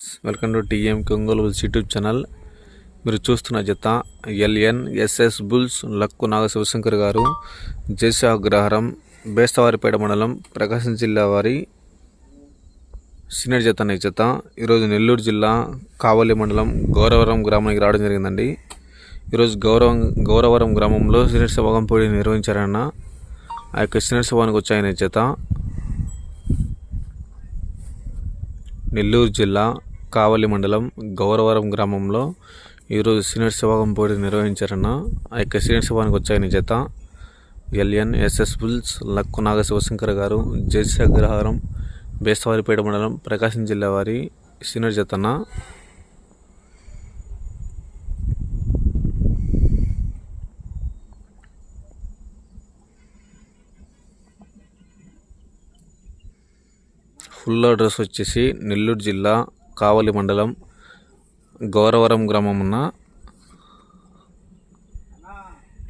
Welcome to TM Ongole bulls YouTube channel మీరు చూస్తున్న జత LN SS bulls Lakku Naga Sivashankar garu JC Agraharam Bestavaripeta మండలం ప్రకాశం జిల్లా వారి సీనియర్ జత అనే జత. ఈరోజు నెల్లూరు జిల్లా కావలి మండలం గౌరవరం గ్రామానికి రావడం జరిగిందండి. ఈరోజు గౌరవం గౌరవరం గ్రామంలో సీనియర్ సభాగం పోటీ నిర్వహించారన్న ఆ యొక్క సీనియర్ సభానికి వచ్చాయనే జత. నెల్లూరు జిల్లా కావలి మండలం గౌరవరం గ్రామంలో ఈరోజు సీనియర్ సభాగం పోటీ నిర్వహించారన్న ఆ యొక్క సీనియర్ సభానికి వచ్చాయని జత LN SS bulls Lakku Naga Sivashankar garu JC Agraharam Bestavaripeta మండలం ప్రకాశం జిల్లా వారి సీనియర్ జతన్న. ఫుల్ అడ్రస్ వచ్చేసి నెల్లూరు జిల్లా కావలి మండలం గౌరవరం గ్రామమున్న